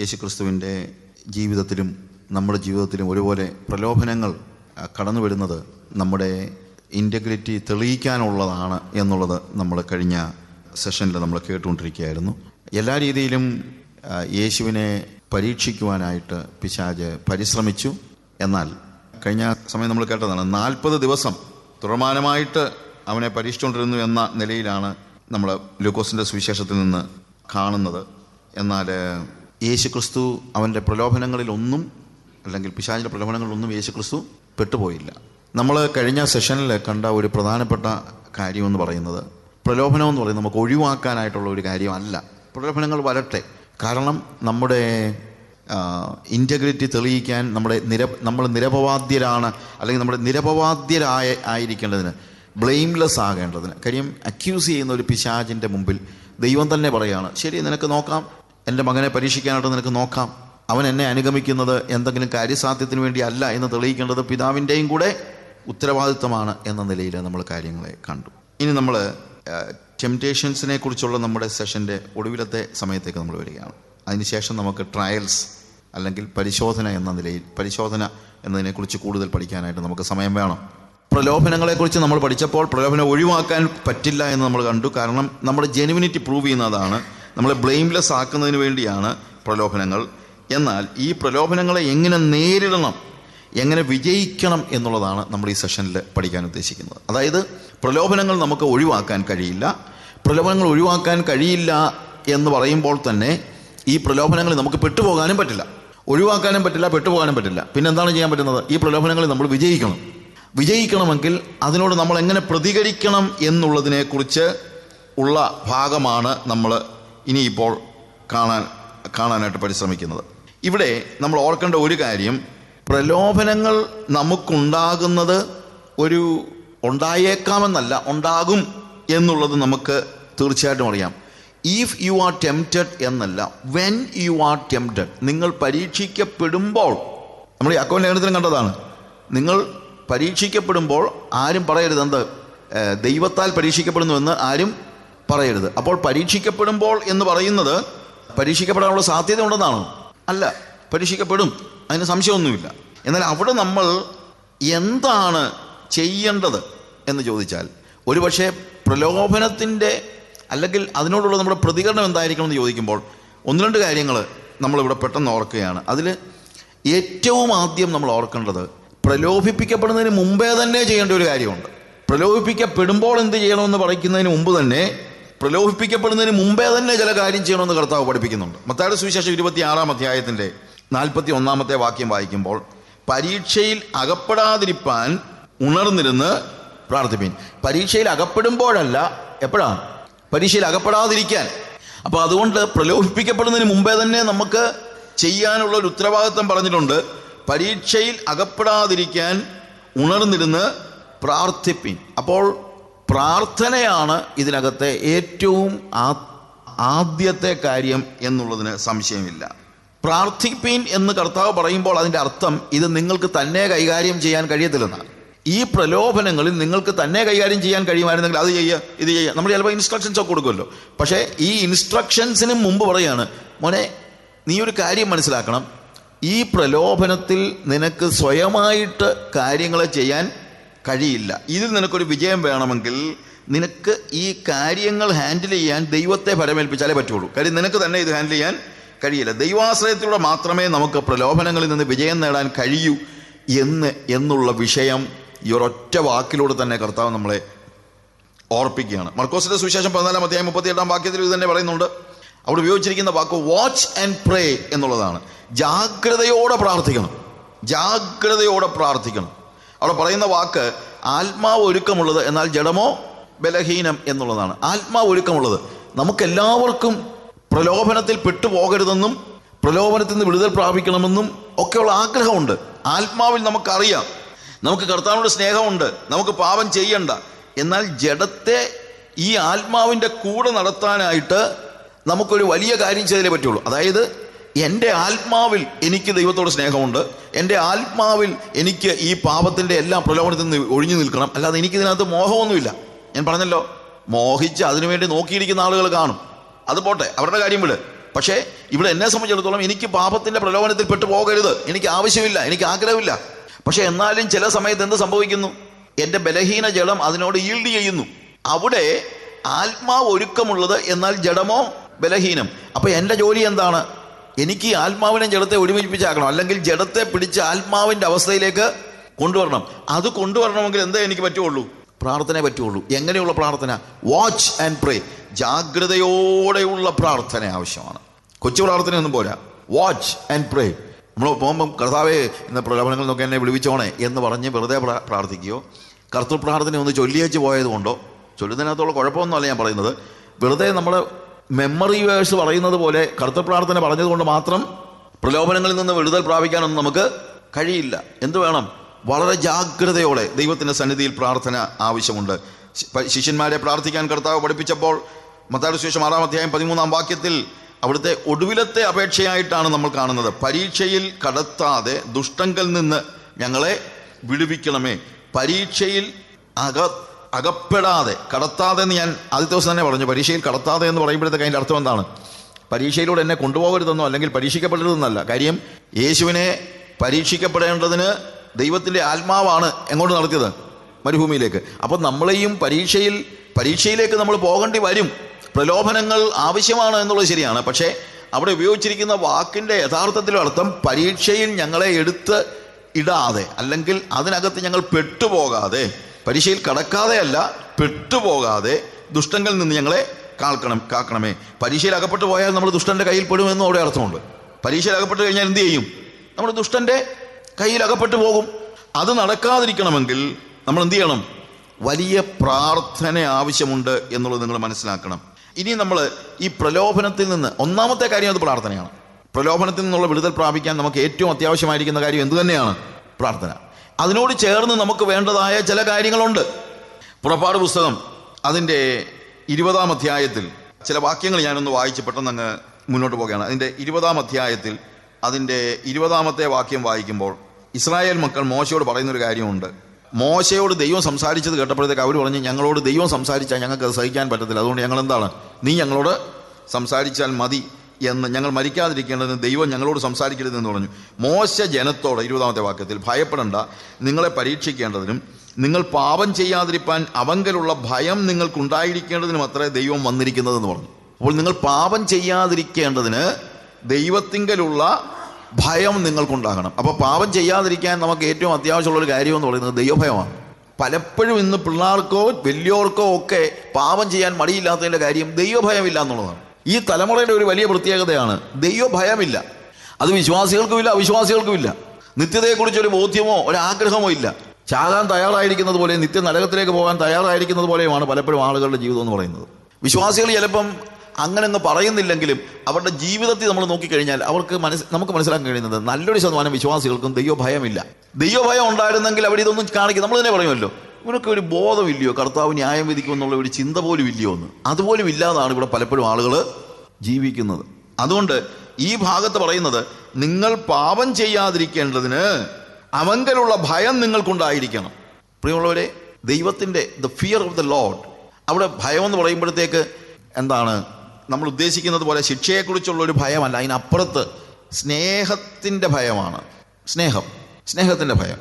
യേശുക്രിസ്തുവിന്റെ ജീവിതത്തിലും നമ്മുടെ ജീവിതത്തിലും ഒരുപോലെ പ്രലോഭനങ്ങൾ കടന്നു വരുന്നത് നമ്മുടെ ഇന്റഗ്രിറ്റി തെളിയിക്കാനുള്ളതാണ് എന്നുള്ളത് നമ്മൾ കഴിഞ്ഞ സെഷനിൽ നമ്മൾ കേട്ടുകൊണ്ടിരിക്കുകയായിരുന്നു. എല്ലാ രീതിയിലും യേശുവിനെ പരീക്ഷിക്കുവാനായിട്ട് പിശാജ് പരിശ്രമിച്ചു. എന്നാൽ കഴിഞ്ഞ സമയം നമ്മൾ കേട്ടതാണ് നാൽപ്പത് ദിവസം തുടർമാനമായിട്ട് അവനെ പരീക്ഷിച്ചുകൊണ്ടിരുന്നു എന്ന നിലയിലാണ് നമ്മൾ ലൂക്കോസിന്റെ സുവിശേഷത്തിൽ നിന്ന് കാണുന്നത്. എന്നാൽ യേശുക്രിസ്തു അവന്റെ പ്രലോഭനങ്ങളിലൊന്നും അല്ലെങ്കിൽ പിശാചിന്റെ പ്രലോഭനങ്ങളിലൊന്നും യേശുക്രിസ്തു പെട്ടുപോയില്ല. നമ്മൾ കഴിഞ്ഞ സെഷനിൽ കണ്ട ഒരു പ്രധാനപ്പെട്ട കാര്യമെന്ന് പറയുന്നത് പ്രലോഭനം എന്ന് പറയുന്നത് നമുക്ക് ഒഴിവാക്കാനായിട്ടുള്ള ഒരു കാര്യമല്ല. പ്രലോഭനങ്ങൾ വരട്ടെ. കാരണം നമ്മുടെ ഇന്റഗ്രിറ്റി തെളിയിക്കാൻ നമ്മുടെ നിര നമ്മൾ നിരപവാദ്യരാണ് അല്ലെങ്കിൽ നമ്മുടെ നിരപവാദ്യരായ ആയിരിക്കേണ്ടതിന് ബ്ലെയിംലെസ് ആകേണ്ടതിന്. കാര്യം അക്യൂസ് ചെയ്യുന്ന ഒരു പിശാചിന്റെ മുമ്പിൽ ദൈവം തന്നെ പറയുകയാണ് ശരി നിനക്ക് നോക്കാം. എന്റെ മകനെ പരീക്ഷിക്കാനായിട്ട് നിനക്ക് നോക്കാം. അവൻ എന്നെ അനുഗമിക്കുന്നത് എന്തെങ്കിലും കാര്യസാധ്യത്തിന് വേണ്ടി അല്ല എന്ന് തെളിയിക്കേണ്ടത് പിതാവിന്റെയും കൂടെ ഉത്തരവാദിത്തമാണ് എന്ന നിലയിൽ നമ്മൾ കാര്യങ്ങളെ കണ്ടു. ഇനി നമ്മൾ ടെംപ്റ്റേഷൻസിനെ കുറിച്ചുള്ള നമ്മുടെ സെഷന്റെ ഒടുവിലത്തെ സമയത്തേക്ക് നമ്മൾ വരികയാണ്. അതിനുശേഷം നമുക്ക് ട്രയൽസ് അല്ലെങ്കിൽ പരിശോധന എന്ന നിലയിൽ പരിശോധന എന്നതിനെക്കുറിച്ച് കൂടുതൽ പഠിക്കാനായിട്ട് നമുക്ക് സമയം വേണം. പ്രലോഭനങ്ങളെക്കുറിച്ച് നമ്മൾ പഠിച്ചപ്പോൾ പ്രലോഭനം ഒഴിവാക്കാൻ പറ്റില്ല എന്ന് നമ്മൾ കണ്ടു. കാരണം നമ്മുടെ ജെനുവിനിറ്റി പ്രൂവ് ചെയ്യുന്നതാണ് നമ്മളെ ബ്ലെയിംലെസ് ആക്കുന്നതിന് വേണ്ടിയാണ് പ്രലോഭനങ്ങൾ. എന്നാൽ ഈ പ്രലോഭനങ്ങളെ എങ്ങനെ നേരിടണം എങ്ങനെ വിജയിക്കണം എന്നുള്ളതാണ് നമ്മൾ ഈ സെഷനിൽ പഠിക്കാൻ ഉദ്ദേശിക്കുന്നത്. അതായത് പ്രലോഭനങ്ങൾ നമുക്ക് ഒഴിവാക്കാൻ കഴിയില്ല. പ്രലോഭനങ്ങൾ ഒഴിവാക്കാൻ കഴിയില്ല എന്ന് പറയുമ്പോൾ തന്നെ ഈ പ്രലോഭനങ്ങളിൽ നമുക്ക് പെട്ടുപോകാനും പറ്റില്ല. ഒഴിവാക്കാനും പറ്റില്ല പെട്ടുപോകാനും പറ്റില്ല. പിന്നെ എന്താണ് ചെയ്യാൻ പറ്റുന്നത്? ഈ പ്രലോഭനങ്ങളിൽ നമ്മൾ വിജയിക്കണം. വിജയിക്കണമെങ്കിൽ അതിനോട് നമ്മൾ എങ്ങനെ പ്രതികരിക്കണം എന്നുള്ളതിനെക്കുറിച്ച് ഉള്ള ഭാഗമാണ് നമ്മൾ ഇനിയിപ്പോൾ കാണാൻ കാണാനായിട്ട് പരിശ്രമിക്കുന്നത്. ഇവിടെ നമ്മൾ ഓർക്കേണ്ട ഒരു കാര്യം പ്രലോഭനങ്ങൾ നമുക്കുണ്ടാകുന്നത് ഒരു ഉണ്ടായേക്കാമെന്നല്ല ഉണ്ടാകും എന്നുള്ളത് നമുക്ക് തീർച്ചയായിട്ടും അറിയാം. ഈഫ് യു ആർ ടെംപ്റ്റഡ് എന്നല്ല വെൻ യു ആർ ടെംപ്റ്റഡ് നിങ്ങൾ പരീക്ഷിക്കപ്പെടുമ്പോൾ നമ്മൾ അക്കൗണ്ട് ലേഖനത്തിലും കണ്ടതാണ് നിങ്ങൾ പരീക്ഷിക്കപ്പെടുമ്പോൾ ആരും പറയരുത് എന്ത് ദൈവത്താൽ ദൈവത്താൽ പരീക്ഷിക്കപ്പെടുന്നുവെന്ന് ആരും പറയരുത്. അപ്പോൾ പരീക്ഷിക്കപ്പെടുമ്പോൾ എന്ന് പറയുന്നത് പരീക്ഷിക്കപ്പെടാനുള്ള സാധ്യത ഉണ്ടെന്നാണോ അല്ല പരീക്ഷിക്കപ്പെടും. അതിന് സംശയമൊന്നുമില്ല. എന്നാൽ അവിടെ നമ്മൾ എന്താണ് ചെയ്യേണ്ടത് എന്ന് ചോദിച്ചാൽ ഒരുപക്ഷെ പ്രലോഭനത്തിന്റെ അല്ലെങ്കിൽ അതിനോടുള്ള നമ്മുടെ പ്രതികരണം എന്തായിരിക്കണം എന്ന് ചോദിക്കുമ്പോൾ ഒന്ന് രണ്ട് കാര്യങ്ങൾ നമ്മളിവിടെ പെട്ടെന്ന് ഓർക്കുകയാണ്. അതിൽ ഏറ്റവും ആദ്യം നമ്മൾ ഓർക്കേണ്ടത് പ്രലോഭിപ്പിക്കപ്പെടുന്നതിന് മുമ്പേ തന്നെ ചെയ്യേണ്ട ഒരു കാര്യമുണ്ട്. പ്രലോഭിപ്പിക്കപ്പെടുമ്പോൾ എന്ത് ചെയ്യണമെന്ന് പറയുന്നതിന് മുമ്പ് തന്നെ പ്രലോഭിപ്പിക്കപ്പെടുന്നതിന് മുമ്പേ തന്നെ ചില കാര്യം ചെയ്യണമെന്ന് കർത്താവ് പഠിപ്പിക്കുന്നുണ്ട്. മത്തായുടെ സുവിശേഷം ഇരുപത്തി ആറാം അധ്യായത്തിന്റെ നാൽപ്പത്തി ഒന്നാമത്തെ വാക്യം വായിക്കുമ്പോൾ പരീക്ഷയിൽ അകപ്പെടാതിരിപ്പാൻ ഉണർന്നിരുന്ന് പ്രാർത്ഥിപ്പിൻ. പരീക്ഷയിൽ അകപ്പെടുമ്പോഴല്ല എപ്പോഴാ? പരീക്ഷയിൽ അകപ്പെടാതിരിക്കാൻ. അപ്പോൾ അതുകൊണ്ട് പ്രലോഭിപ്പിക്കപ്പെടുന്നതിന് മുമ്പേ തന്നെ നമുക്ക് ചെയ്യാനുള്ള ഒരു ഉത്തരവാദിത്വം പറഞ്ഞിട്ടുണ്ട്. പരീക്ഷയിൽ അകപ്പെടാതിരിക്കാൻ ഉണർന്നിരുന്ന് പ്രാർത്ഥിപ്പിൻ. അപ്പോൾ പ്രാർത്ഥനയാണ് ഇതിനകത്തെ ഏറ്റവും ആദ്യത്തെ കാര്യം എന്നുള്ളതിന് സംശയമില്ല. പ്രാർത്ഥിപ്പീൻ എന്ന് കർത്താവ് പറയുമ്പോൾ അതിന്റെ അർത്ഥം ഇത് നിങ്ങൾക്ക് തന്നെ കൈകാര്യം ചെയ്യാൻ കഴിയത്തില്ലെന്നാണ്. ഈ പ്രലോഭനങ്ങളിൽ നിങ്ങൾക്ക് തന്നെ കൈകാര്യം ചെയ്യാൻ കഴിയുമായിരുന്നെങ്കിൽ അത് ചെയ്യുക ഇത് ചെയ്യുക നമ്മൾ ചിലപ്പോൾ ഇൻസ്ട്രക്ഷൻസ് ഒക്കെ കൊടുക്കുമല്ലോ. പക്ഷേ ഈ ഇൻസ്ട്രക്ഷൻസിന് മുമ്പ് പറയാണ് മോനെ നീ ഒരു കാര്യം മനസ്സിലാക്കണം. ഈ പ്രലോഭനത്തിൽ നിനക്ക് സ്വയമായിട്ട് കാര്യങ്ങളെ ചെയ്യാൻ കഴിയില്ല. ഇതിൽ നിനക്കൊരു വിജയം വേണമെങ്കിൽ നിനക്ക് ഈ കാര്യങ്ങൾ ഹാൻഡിൽ ചെയ്യാൻ ദൈവത്തെ ഫലമേൽപ്പിച്ചാലേ പറ്റുള്ളൂ. കാര്യം നിനക്ക് തന്നെ ഇത് ഹാൻഡിൽ ചെയ്യാൻ കഴിയില്ല. ദൈവാശ്രയത്തിലൂടെ മാത്രമേ നമുക്ക് പ്രലോഭനങ്ങളിൽ നിന്ന് വിജയം നേടാൻ കഴിയൂ എന്ന് എന്നുള്ള വിഷയം ഈ ഒരൊറ്റ വാക്കിലൂടെ തന്നെ കർത്താവ് നമ്മളെ ഓർപ്പിക്കുകയാണ്. മർക്കോസിന്റെ സുവിശേഷം പതിനാലാം അധ്യായം മുപ്പത്തിയെട്ടാം വാക്യത്തിൽ ഇത് തന്നെ പറയുന്നുണ്ട്. അവിടെ ഉപയോഗിച്ചിരിക്കുന്ന വാക്ക് വാച്ച് ആൻഡ് പ്രേ എന്നുള്ളതാണ്. ജാഗ്രതയോടെ പ്രാർത്ഥിക്കണം. ജാഗ്രതയോടെ പ്രാർത്ഥിക്കണം. അവിടെ പറയുന്ന വാക്ക് ആത്മാവ് ഒരുക്കമുള്ളത് എന്നാൽ ജഡമോ ബലഹീനം എന്നുള്ളതാണ്. ആത്മാവ് ഒരുക്കമുള്ളത്. നമുക്കെല്ലാവർക്കും പ്രലോഭനത്തിൽ പെട്ടുപോകരുതെന്നും പ്രലോഭനത്തിൽ നിന്ന് വിടുതൽ പ്രാപിക്കണമെന്നും ഒക്കെയുള്ള ആഗ്രഹമുണ്ട്. ആത്മാവിൽ നമുക്കറിയാം. നമുക്ക് കർത്താവിനോട് സ്നേഹമുണ്ട്. നമുക്ക് പാപം ചെയ്യണ്ട. എന്നാൽ ജഡത്തെ ഈ ആത്മാവിന്റെ കൂടെ നടത്താനായിട്ട് നമുക്കൊരു വലിയ കാര്യം ചെയ്തേ പറ്റുള്ളൂ. അതായത് എന്റെ ആത്മാവിൽ എനിക്ക് ദൈവത്തോട് സ്നേഹമുണ്ട്. എന്റെ ആത്മാവിൽ എനിക്ക് ഈ പാപത്തിന്റെ എല്ലാ പ്രലോഭനത്തിൽ നിന്ന് ഒഴിഞ്ഞു നിൽക്കണം. അല്ലാതെ എനിക്കിതിനകത്ത് മോഹമൊന്നുമില്ല. ഞാൻ പറഞ്ഞല്ലോ മോഹിച്ച് അതിനുവേണ്ടി നോക്കിയിരിക്കുന്ന ആളുകൾ കാണും. അത് പോട്ടെ അവരുടെ കാര്യം വിട്. പക്ഷേ ഇവിടെ എന്നെ സംബന്ധിച്ചിടത്തോളം എനിക്ക് പാപത്തിന്റെ പ്രലോഭനത്തിൽ പെട്ടു പോകരുത്. എനിക്ക് ആവശ്യമില്ല എനിക്ക് ആഗ്രഹമില്ല. പക്ഷേ എന്നാലും ചില സമയത്ത് എന്ത് സംഭവിക്കുന്നു? എന്റെ ബലഹീന ജഡം അതിനോട് ഈൽഡ് ചെയ്യുന്നു. അവിടെ ആത്മാവ് ഒരുക്കമുള്ളത് എന്നാൽ ജഡമോ ബലഹീനം? അപ്പോൾ എന്റെ ജോലി എന്താണ്? എനിക്ക് ആത്മാവിനെ ജഡത്തെ ഒരുമിപ്പിച്ചാക്കണം അല്ലെങ്കിൽ ജഡത്തെ പിടിച്ച് ആത്മാവിന്റെ അവസ്ഥയിലേക്ക് കൊണ്ടുവരണം. അത് കൊണ്ടുവരണമെങ്കിൽ എന്തേ എനിക്ക് പറ്റുള്ളൂ? പ്രാർത്ഥനയെ പറ്റുള്ളൂ. എങ്ങനെയുള്ള പ്രാർത്ഥന? വാച്ച് ആൻഡ് പ്രേ ജാഗ്രതയോടെയുള്ള പ്രാർത്ഥന ആവശ്യമാണ്. കൊച്ചു പ്രാർത്ഥനയൊന്നും പോരാ. വാച്ച് ആൻഡ് പ്രേ നമ്മൾ പോകുമ്പം കർത്താവേ എന്ന പ്രലോഭനങ്ങൾ നോക്കി എന്നെ വിളിപ്പിച്ചോണേ എന്ന് പറഞ്ഞ് വെറുതെ പ്രാ- പ്രാർത്ഥിക്കുകയോ കർത്തൃ പ്രാർത്ഥന ഒന്ന് ചൊല്ലിയേച്ച് പോയതുകൊണ്ടോ ചൊല്ലുന്നതിനകത്തുള്ള കുഴപ്പമൊന്നുമല്ല ഞാൻ പറയുന്നത്. വെറുതെ നമ്മൾ മെമ്മറി വേഴ്സ് പറയുന്നത് പോലെ കർത്തപ്രാർത്ഥന പറഞ്ഞതുകൊണ്ട് മാത്രം പ്രലോഭനങ്ങളിൽ നിന്ന് വിടുതൽ പ്രാപിക്കാനൊന്നും നമുക്ക് കഴിയില്ല. എന്ത് വേണം? വളരെ ജാഗ്രതയോടെ ദൈവത്തിന്റെ സന്നിധിയിൽ പ്രാർത്ഥന ആവശ്യമുണ്ട്. ശിഷ്യന്മാരെ പ്രാർത്ഥിക്കാൻ കർത്താവ് പഠിപ്പിച്ചപ്പോൾ മത്തായുടെ ശേഷം ആറാം അധ്യായം പതിമൂന്നാം വാക്യത്തിൽ അവിടുത്തെ ഒടുവിലത്തെ അപേക്ഷയായിട്ടാണ് നമ്മൾ കാണുന്നത്. പരീക്ഷയിൽ കടത്താതെ ദുഷ്ടങ്കൽ നിന്ന് ഞങ്ങളെ വിടുവിക്കണമേ. പരീക്ഷയിൽ അക അകപ്പെടാതെ കടത്താതെ എന്ന് ഞാൻ ആദ്യത്തെ ദിവസം തന്നെ പറഞ്ഞു. പരീക്ഷയിൽ കടത്താതെ എന്ന് പറയുമ്പോഴത്തേക്ക് അതിന്റെ അർത്ഥം എന്താണ്? പരീക്ഷയിലൂടെ എന്നെ കൊണ്ടുപോകരുതെന്നോ അല്ലെങ്കിൽ പരീക്ഷിക്കപ്പെടരുതെന്നല്ല. കാര്യം യേശുവിനെ പരീക്ഷിക്കപ്പെടേണ്ടതിന് ദൈവത്തിന്റെ ആത്മാവാണ് എങ്ങോട്ട് നടത്തിയത്? മരുഭൂമിയിലേക്ക്. അപ്പോൾ നമ്മളെയും പരീക്ഷയിൽ പരീക്ഷയിലേക്ക് നമ്മൾ പോകേണ്ടി വരും. പ്രലോഭനങ്ങൾ ആവശ്യമാണ് എന്നുള്ളത് ശരിയാണ്. പക്ഷേ അവിടെ ഉപയോഗിച്ചിരിക്കുന്ന വാക്കിന്റെ യഥാർത്ഥത്തിലുള്ള അർത്ഥം പരീക്ഷയിൽ ഞങ്ങളെ എടുത്ത് ഇടാതെ അല്ലെങ്കിൽ അതിനകത്ത് ഞങ്ങൾ പെട്ടുപോകാതെ പരീക്ഷയിൽ കടക്കാതെയല്ല പെട്ടുപോകാതെ ദുഷ്ടങ്ങളിൽ നിന്ന് ഞങ്ങളെ കാക്കണം കാക്കണമേ. പരീക്ഷയിൽ അകപ്പെട്ടു പോയാൽ നമ്മൾ ദുഷ്ടന്റെ കയ്യിൽ പെടുമെന്നും അവിടെ അർത്ഥമുണ്ട്. പരീക്ഷയിൽ അകപ്പെട്ട് കഴിഞ്ഞാൽ എന്ത് ചെയ്യും? നമ്മൾ ദുഷ്ടന്റെ കയ്യിൽ അകപ്പെട്ടു പോകും. അത് നടക്കാതിരിക്കണമെങ്കിൽ നമ്മൾ എന്ത് ചെയ്യണം? വലിയ പ്രാർത്ഥന ആവശ്യമുണ്ട് എന്നുള്ളത് നിങ്ങൾ മനസ്സിലാക്കണം. ഇനി നമ്മൾ ഈ പ്രലോഭനത്തിൽ നിന്ന് ഒന്നാമത്തെ കാര്യം അത് പ്രാർത്ഥനയാണ്. പ്രലോഭനത്തിൽ നിന്നുള്ള വിടുതൽ പ്രാപിക്കാൻ നമുക്ക് ഏറ്റവും അത്യാവശ്യമായിരിക്കുന്ന കാര്യം എന്തു തന്നെയാണ് പ്രാർത്ഥന. അതിനോട് ചേർന്ന് നമുക്ക് വേണ്ടതായ ചില കാര്യങ്ങളുണ്ട്. പുറപ്പാട് പുസ്തകം അതിന്റെ ഇരുപതാം അധ്യായത്തിൽ ചില വാക്യങ്ങൾ ഞാനൊന്ന് വായിച്ച് പെട്ടെന്ന് അങ്ങ് മുന്നോട്ട് പോകുകയാണ് അതിന്റെ ഇരുപതാം അധ്യായത്തിൽ അതിന്റെ ഇരുപതാമത്തെ വാക്യം വായിക്കുമ്പോൾ ഇസ്രായേൽ മക്കൾ മോശയോട് പറയുന്നൊരു കാര്യമുണ്ട്. മോശയോട് ദൈവം സംസാരിച്ചത് കേട്ടപ്പോഴത്തേക്ക് അവർ പറഞ്ഞ് ഞങ്ങളോട് ദൈവം സംസാരിച്ചാൽ ഞങ്ങൾക്ക് സഹിക്കാൻ പറ്റത്തില്ല. അതുകൊണ്ട് ഞങ്ങൾ എന്താണ് നീ ഞങ്ങളോട് സംസാരിച്ചാൽ മതി. എന്ന് ഞങ്ങൾ മരിക്കാതിരിക്കേണ്ടതിന് ദൈവം ഞങ്ങളോട് സംസാരിക്കരുതെന്ന് പറഞ്ഞു. മോശ ജനത്തോട് ഇരുപതാമത്തെ വാക്യത്തിൽ ഭയപ്പെടേണ്ട നിങ്ങളെ പരീക്ഷിക്കേണ്ടതിനും നിങ്ങൾ പാപം ചെയ്യാതിരിപ്പാൻ അവങ്കലുള്ള ഭയം നിങ്ങൾക്കുണ്ടായിരിക്കേണ്ടതിനും അത്രേ ദൈവം വന്നിരിക്കുന്നതെന്ന് പറഞ്ഞു. അപ്പോൾ നിങ്ങൾ പാപം ചെയ്യാതിരിക്കേണ്ടതിന് ദൈവത്തിങ്കലുള്ള ഭയം നിങ്ങൾക്കുണ്ടാകണം. അപ്പോൾ പാപം ചെയ്യാതിരിക്കാൻ നമുക്ക് ഏറ്റവും അത്യാവശ്യമുള്ള ഒരു കാര്യം എന്ന് പറയുന്നത് ദൈവഭയമാണ്. പലപ്പോഴും ഇന്ന് പിള്ളേർക്കോ വലിയവർക്കോ ഒക്കെ പാപം ചെയ്യാൻ മടിയില്ലാത്തതിന്റെ കാര്യം ദൈവഭയമില്ല എന്നുള്ളതാണ്. ഈ തലമുറയുടെ ഒരു വലിയ പ്രത്യേകതയാണ് ദൈവഭയമില്ല. അത് വിശ്വാസികൾക്കുമില്ല അവിശ്വാസികൾക്കുമില്ല. നിത്യതയെക്കുറിച്ച് ഒരു ബോധ്യമോ ഒരു ആഗ്രഹമോ ഇല്ല. ചാകാൻ തയ്യാറായിരിക്കുന്നത് പോലെ നിത്യ നരകത്തിലേക്ക് പോകാൻ തയ്യാറായിരിക്കുന്നത് പോലെയുമാണ് പലപ്പോഴും ആളുകളുടെ ജീവിതം എന്ന് പറയുന്നത്. വിശ്വാസികൾ ചിലപ്പം അങ്ങനെ അങ്ങ് പറയുന്നില്ലെങ്കിലും അവരുടെ ജീവിതത്തിൽ നമ്മൾ നോക്കിക്കഴിഞ്ഞാൽ അവർക്ക് മനസ്സ് നമുക്ക് മനസ്സിലാക്കാൻ കഴിയുന്നത് നല്ലൊരു ശതമാനം വിശ്വാസികൾക്കും ദൈവഭയമില്ല. ദൈവഭയം ഉണ്ടായിരുന്നെങ്കിൽ അവർ ഇതൊന്നും കാണിക്കും. നമ്മൾ തന്നെ പറയുമല്ലോ. ഇവരൊക്കെ ഒരു ബോധമില്ലയോ? കർത്താവ് ന്യായം വിധിക്കുമെന്നുള്ള ഒരു ചിന്ത പോലും ഇല്ലയോ എന്ന്? അതുപോലും ഇല്ലാതാണ് ഇവിടെ പലപ്പോഴും ആളുകൾ ജീവിക്കുന്നത്. അതുകൊണ്ട് ഈ ഭാഗത്ത് പറയുന്നത് നിങ്ങൾ പാപം ചെയ്യാതിരിക്കേണ്ടതിന് അവങ്കലുള്ള ഭയം നിങ്ങൾക്കുണ്ടായിരിക്കണം. പ്രിയമുള്ളവരെ ദൈവത്തിന്റെ the fear of the lord അവിടെ ഭയം എന്ന് പറയുമ്പോഴത്തേക്ക് എന്താണ്? നമ്മൾ ഉദ്ദേശിക്കുന്നത് പോലെ ശിക്ഷയെക്കുറിച്ചുള്ള ഒരു ഭയമല്ല. അതിനപ്പുറത്ത് സ്നേഹത്തിന്റെ ഭയമാണ്. സ്നേഹം. സ്നേഹത്തിന്റെ ഭയം.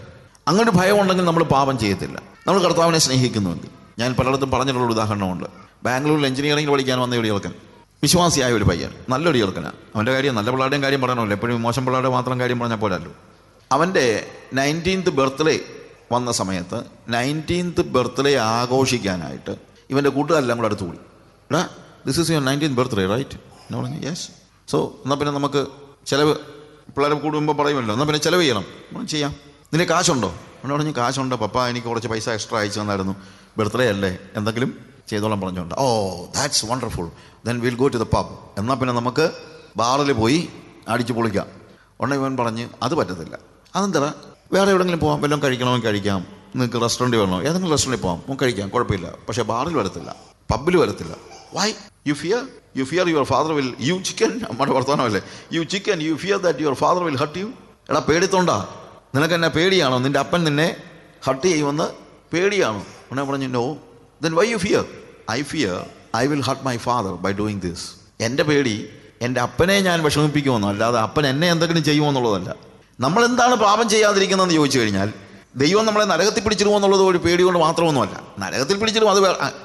അങ്ങനൊരു ഭയം ഉണ്ടെങ്കിൽ നമ്മൾ പാപം ചെയ്യത്തില്ല. നമ്മൾ കർത്താവിനെ സ്നേഹിക്കുന്നുവെങ്കിൽ ഞാൻ പലയിടത്തും പറഞ്ഞിട്ടുള്ള ഉദാഹരണമുണ്ട്. ബാംഗ്ലൂരിൽ എഞ്ചിനീയറിംഗ് പഠിക്കാൻ വന്ന ഒരു ചെറുക്കൻ വിശ്വാസിയായ ഒരു പയ്യൻ. നല്ലൊരു ചെറുക്കനാണ് അവന്റെ കാര്യം നല്ല പിള്ളേരുടെയും കാര്യം പറയണമല്ലോ. എപ്പോഴും മോശം പിള്ളേരുടെ മാത്രം കാര്യം പറഞ്ഞാൽ പോലല്ലോ അവന്റെ നയന്റീൻത്ത് ബർത്ത്ഡേ വന്ന സമയത്ത് നയന്റീൻത്ത് ബർത്ത്ഡേ ആഘോഷിക്കാനായിട്ട് ഇവന്റെ കൂട്ടുകാരെല്ലാം കൂടെ അടുത്ത് കൂടി എടാ this is your nineteen birthday right എന്ന് പറഞ്ഞു യെസ് സോ എന്നാൽ പിന്നെ നമുക്ക് ചിലവ് പിള്ളേരെ കൂടുമ്പോൾ പറയുമല്ലോ. എന്നാൽ പിന്നെ ചിലവ് ചെയ്യണം. ചെയ്യാം. നിന്റെ കാശുണ്ടോ? അവനോട് പറഞ്ഞു കാശുണ്ട് പപ്പ എനിക്ക് കുറച്ച് പൈസ എക്സ്ട്രാ അയച്ചു തന്നായിരുന്നു. ബർത്ത്ഡേ അല്ലേ? എന്തെങ്കിലും ചെയ്തോളം പറഞ്ഞുകൊണ്ട്. ഓ that's wonderful then will go to the pub എന്നാൽ പിന്നെ നമുക്ക് ബാറിൽ പോയി അടിച്ചു പൊളിക്കാം. ഉടനെ ഇവൻ പറഞ്ഞ് അത് പറ്റത്തില്ല. അതെന്താ? വേറെ എവിടെയെങ്കിലും പോകാം വല്ലതും കഴിക്കണമെങ്കിൽ കഴിക്കാം. നിങ്ങൾക്ക് റെസ്റ്റോറന്റ് വേണോ ഏതെങ്കിലും റെസ്റ്റോറന്റിൽ പോകാം നമുക്ക് കഴിക്കാം. കുഴപ്പമില്ല. പക്ഷേ ബാറിൽ വരത്തില്ല. പബ്ബിൽ വരത്തില്ല. Why you fear you fear your father will you chicken നമ്മുടെ വർത്തമാനമല്ലേ? You chicken you fear that your father will hurt you എടാ പേടിത്തോണ്ടാ? നിനക്ക് എന്നെ പേടിയാണോ? നിന്റെ അപ്പൻ നിന്നെ ഹർട്ട് ചെയ്യുമെന്ന് പേടിയാണോ? ഉടനെ പറഞ്ഞു no then why you fear I fear I will hurt my father by doing this എന്റെ പേടി എന്റെ അപ്പനെ ഞാൻ വിഷമിപ്പിക്കുമെന്നോ അല്ലാതെ അപ്പൻ എന്നെ എന്തെങ്കിലും ചെയ്യുമെന്നുള്ളതല്ല. നമ്മൾ എന്താണ് പാപം ചെയ്യാതിരിക്കുന്നതെന്ന് ചോദിച്ചു കഴിഞ്ഞാൽ ദൈവം നമ്മളെ നരകത്തിൽ പിടിച്ചിരുമോ എന്നുള്ളത് ഒരു പേടി കൊണ്ട് മാത്രമൊന്നുമല്ല. നരകത്തിൽ പിടിച്ചിരും അത്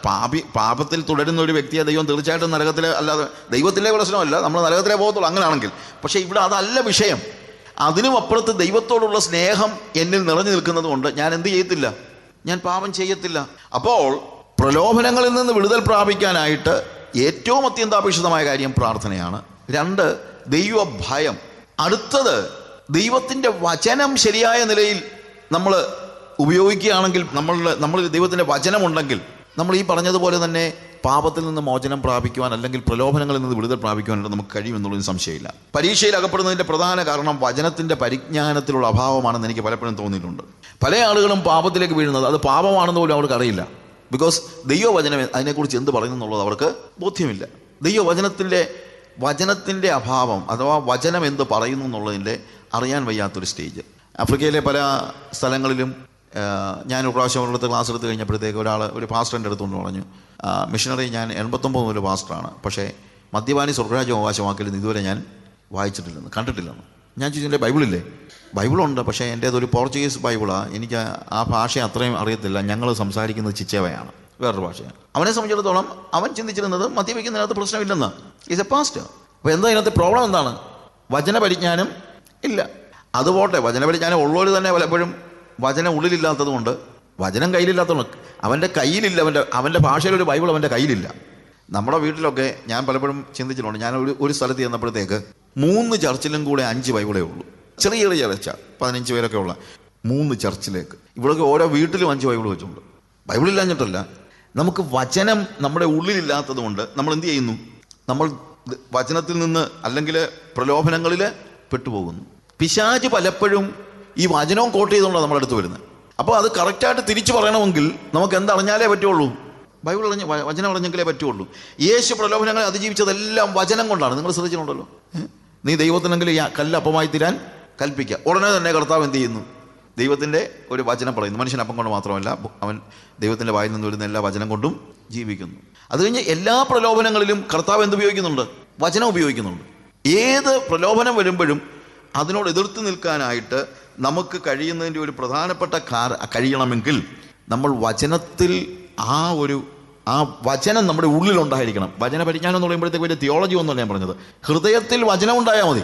പാപി പാപത്തിൽ തുടരുന്ന ഒരു വ്യക്തിയെ ദൈവം തീർച്ചയായിട്ടും നരകത്തിലെ അല്ലാതെ ദൈവത്തിലെ പ്രശ്നമല്ല നമ്മൾ നരകത്തിലെ പോകത്തുള്ളൂ അങ്ങനെയാണെങ്കിൽ പക്ഷേ ഇവിടെ അതല്ല വിഷയം. അതിനും അപ്പുറത്ത് ദൈവത്തോടുള്ള സ്നേഹം എന്നിൽ നിറഞ്ഞു നിൽക്കുന്നത് കൊണ്ട് ഞാൻ എന്ത് ചെയ്യത്തില്ല? ഞാൻ പാപം ചെയ്യത്തില്ല. അപ്പോൾ പ്രലോഭനങ്ങളിൽ നിന്ന് വിടുതൽ പ്രാപിക്കാനായിട്ട് ഏറ്റവും അത്യന്താപേക്ഷിതമായ കാര്യം പ്രാർത്ഥനയാണ്. രണ്ട് ദൈവഭയം അടുത്തത് ദൈവത്തിന്റെ വചനം ശരിയായ നിലയിൽ നമ്മൾ ഉപയോഗിക്കുകയാണെങ്കിൽ നമ്മളുടെ നമ്മളിൽ ദൈവത്തിന്റെ വചനമുണ്ടെങ്കിൽ നമ്മൾ ഈ പറഞ്ഞതുപോലെ തന്നെ പാപത്തിൽ നിന്ന് മോചനം പ്രാപിക്കുവാൻ അല്ലെങ്കിൽ പ്രലോഭനങ്ങളിൽ നിന്ന് വിടുതൽ പ്രാപിക്കുവാനായിട്ട് നമുക്ക് കഴിയുമെന്നുള്ളതിന് സംശയമില്ല. പരീക്ഷയിൽ അകപ്പെടുന്നതിന്റെ പ്രധാന കാരണം വചനത്തിന്റെ പരിജ്ഞാനത്തിലുള്ള അഭാവമാണെന്ന് എനിക്ക് പലപ്പോഴും തോന്നിയിട്ടുണ്ട്. പല ആളുകളും പാപത്തിലേക്ക് വീഴുന്നത് അത് പാപമാണെന്ന് പോലും അവർക്ക് അറിയില്ല. ബിക്കോസ് ദൈവവചനം അതിനെക്കുറിച്ച് എന്ത് പറയുന്നു എന്നുള്ളത് അവർക്ക് ബോധ്യമില്ല. ദൈവവചനത്തിന്റെ വചനത്തിന്റെ അഭാവം അഥവാ വചനം എന്ത് പറയുന്നു എന്നുള്ളതിന്റെ അറിയാൻ വയ്യാത്തൊരു സ്റ്റേജ് ആഫ്രിക്കയിലെ പല സ്ഥലങ്ങളിലും ഒരു പ്രാവശ്യം ഒരിടത്ത് ക്ലാസ് എടുത്ത് കഴിഞ്ഞപ്പോഴത്തേക്ക് ഒരാൾ ഒരു പാസ്റ്റർ എന്റെ അടുത്തുകൊണ്ട് പറഞ്ഞു മിഷണറി ഞാൻ എൺപത്തൊമ്പത് മുതൽ പാസ്റ്ററാണ് പക്ഷേ മദ്യപാനി സ്വർഗരാജ്യം അവകാശമാക്കലെന്ന് ഇതുവരെ ഞാൻ വായിച്ചിട്ടില്ലെന്ന് കണ്ടിട്ടില്ലെന്ന്. ഞാൻ ചോദിച്ചു എന്റെ ബൈബിളില്ലേ ബൈബിളുണ്ട് പക്ഷേ എന്റേതൊരു പോർച്ചുഗീസ് ബൈബിളാണ് എനിക്ക് ആ ഭാഷ അത്രയും അറിയത്തില്ല ഞങ്ങൾ സംസാരിക്കുന്നത് ചിച്ചവയാണ് വേറൊരു ഭാഷയാണ്. അവനെ സംബന്ധിച്ചിടത്തോളം അവൻ ചിന്തിച്ചിരുന്നത് മദ്യപിക്കുന്നതിനകത്ത് പ്രശ്നമില്ലെന്ന്. ഈസ് എ പാസ്റ്റ് അപ്പോൾ എന്താ ഇതിനകത്ത് പ്രോബ്ലം എന്താണ്? വചന പരിജ്ഞാനം ഇല്ല. അതുപോട്ടെ വചന പരിജ്ഞാനം ഉള്ളവർ തന്നെ പലപ്പോഴും വചനം ഉള്ളിലില്ലാത്തത് കൊണ്ട് വചനം കയ്യിലില്ലാത്തതുകൊണ്ട് അവന്റെ കയ്യിലില്ല അവന്റെ അവന്റെ ഭാഷയിലൊരു ബൈബിൾ അവന്റെ കയ്യിലില്ല. നമ്മുടെ വീട്ടിലൊക്കെ ഞാൻ പലപ്പോഴും ചിന്തിച്ചിട്ടുണ്ട് ഞാൻ ഒരു ഒരു സ്ഥലത്ത് ചെന്നപ്പോഴത്തേക്ക് മൂന്ന് ചർച്ചിലും കൂടെ അഞ്ച് ബൈബിളേ ഉള്ളൂ. ചെറിയ ചെറിയ ചർച്ച പതിനഞ്ച് പേരൊക്കെ ഉള്ള മൂന്ന് ചർച്ചിലേക്ക്. ഇവിടെയൊക്കെ ഓരോ വീട്ടിലും അഞ്ച് ബൈബിൾ വെച്ചിട്ടുണ്ട്. ബൈബിൾ ഇല്ലാഞ്ഞിട്ടല്ല. നമുക്ക് വചനം നമ്മുടെ ഉള്ളിലില്ലാത്തത് കൊണ്ട് നമ്മൾ എന്ത് ചെയ്യുന്നു? നമ്മൾ വചനത്തിൽ നിന്ന് അല്ലെങ്കിൽ പ്രലോഭനങ്ങളിൽ പെട്ടുപോകുന്നു. പിശാജ് പലപ്പോഴും ഈ വചനവും കോട്ട് ചെയ്തുകൊണ്ടാണ് നമ്മുടെ അടുത്ത് വരുന്നത്. അപ്പോൾ അത് കറക്റ്റായിട്ട് തിരിച്ചു പറയണമെങ്കിൽ നമുക്ക് എന്തറിഞ്ഞാലേ പറ്റുള്ളൂ? ബൈബിൾ അറിഞ്ഞ വചനം അറിഞ്ഞെങ്കിലേ പറ്റുള്ളൂ. യേശു പ്രലോഭനങ്ങളെ അതിജീവിച്ചതെല്ലാം വചനം കൊണ്ടാണ്. നിങ്ങൾ ശ്രദ്ധിച്ചിട്ടുണ്ടല്ലോ? നീ ദൈവത്തിനെങ്കിൽ കല്ല് അപ്പമായി തീരാൻ കൽപ്പിക്കുക ഉടനെ തന്നെ കർത്താവ് എന്ത് ചെയ്യുന്നു? ദൈവത്തിന്റെ ഒരു വചനം പറയുന്നു. മനുഷ്യൻ അപ്പം കൊണ്ട് മാത്രമല്ല അവൻ ദൈവത്തിന്റെ വായിൽ നിന്ന് വരുന്ന എല്ലാ വചനം കൊണ്ടും ജീവിക്കുന്നു. അത് കഴിഞ്ഞ് എല്ലാ പ്രലോഭനങ്ങളിലും കർത്താവ് എന്ത് ഉപയോഗിക്കുന്നുണ്ട്? വചനം ഉപയോഗിക്കുന്നുണ്ട്. ഏത് പ്രലോഭനം വരുമ്പോഴും അതിനോട് എതിർത്ത് നിൽക്കാനായിട്ട് നമുക്ക് കഴിയുന്നതിന്റെ ഒരു പ്രധാനപ്പെട്ട കഴിയണമെങ്കിൽ നമ്മൾ വചനത്തിൽ ആ ഒരു ആ വചനം നമ്മുടെ ഉള്ളിലുണ്ടായിരിക്കണം. വചന പരിജ്ഞാനം എന്ന് പറയുമ്പോഴത്തേക്ക് വലിയ തിയോളജി ഒന്നുമല്ല ഞാൻ പറഞ്ഞത്. ഹൃദയത്തിൽ വചനം ഉണ്ടായാൽ മതി.